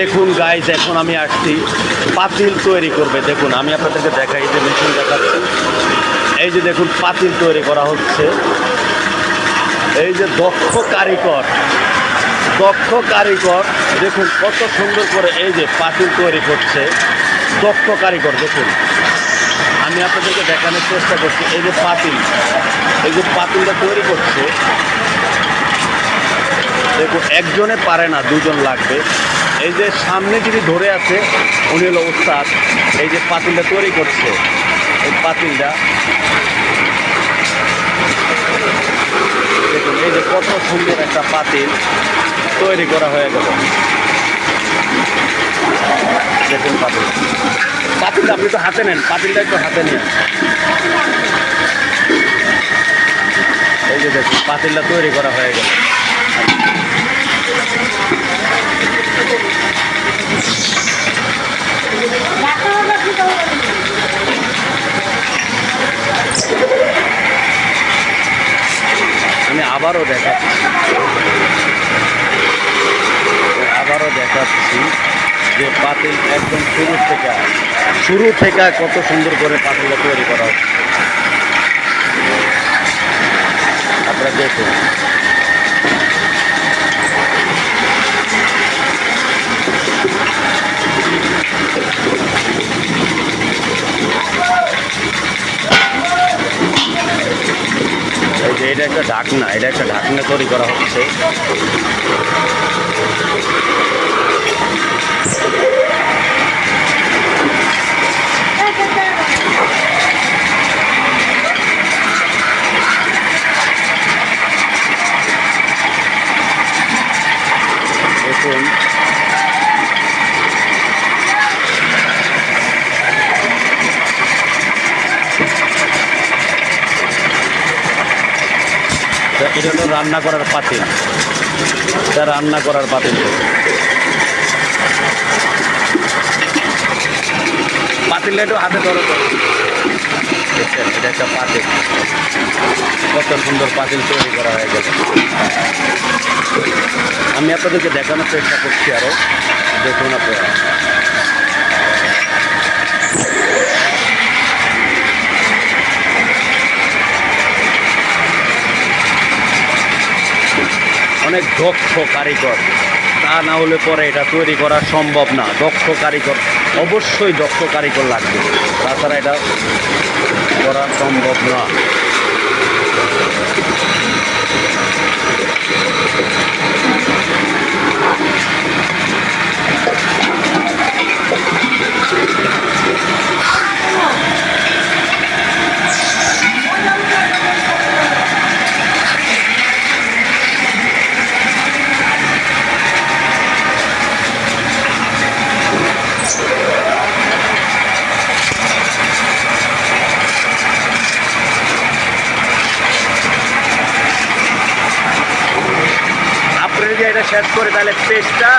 দেখুন গাইজ এখন আমি আসছি পাতিল তৈরি করবে। দেখুন, আমি আপনাদেরকে দেখাই যে মেশিন দেখাচ্ছি। এই যে দেখুন, পাতিল তৈরি করা হচ্ছে। এই যে দক্ষ কারিগর দক্ষ কারিগর, দেখুন কত সুন্দর করে এই যে পাতিল তৈরি করছে। দক্ষ কারিগর, দেখুন। আমি আপনাদেরকে দেখানোর চেষ্টা করছি, এই যে পাতিল, এই যে পাতিলটা তৈরি করছে। দেখুন, একজনে পারে না, দুজন লাগবে। এই যে সামনে যিনি ধরে আছে, উনি হলো উস্তাদ। এই যে পাতিলটা তৈরি করছে, এই পাতিলটা। দেখুন, এই যে কত সুন্দর একটা পাতিল তৈরি করা হয়ে গেল। দেখুন পাতিল। পাতিলটা আপনি তো হাতে নেন, পাতিলটা একটু হাতে নেন। এই যে দেখুন, পাতিলটা তৈরি করা হয়ে গেল আমি আবারও দেখাচ্ছি। আবারও দেখাচ্ছি যে পাতিল একদম শুরু থেকে শুরু থেকে কত সুন্দর করে পাতিলটা তৈরি করা হচ্ছে। আপনারা দেখুন। যে এটা একটা ঢাকনা এটা একটা ঢাকনা তৈরি করা হচ্ছে। দেখুন এটা হলো রান্না করার পাতিল। এটা রান্না করার পাতিল। পাতিলটা একটু হাতে ধরো তো। দেখছেন এটা একটা পাতিল। কত সুন্দর পাতিল তৈরি করা হয়ে গেল। আমি আপনাদেরকে দেখানোর চেষ্টা করছি আরও দেখুন আপনারা। অনেক দক্ষ কারিগর। তা না হলে পরে এটা তৈরি করা সম্ভব না। দক্ষ কারিগর, অবশ্যই দক্ষ কারিগর লাগবে। তাছাড়া এটা করা সম্ভব না আপনি যদি এটা শেষ করে তাহলে পেস্টটা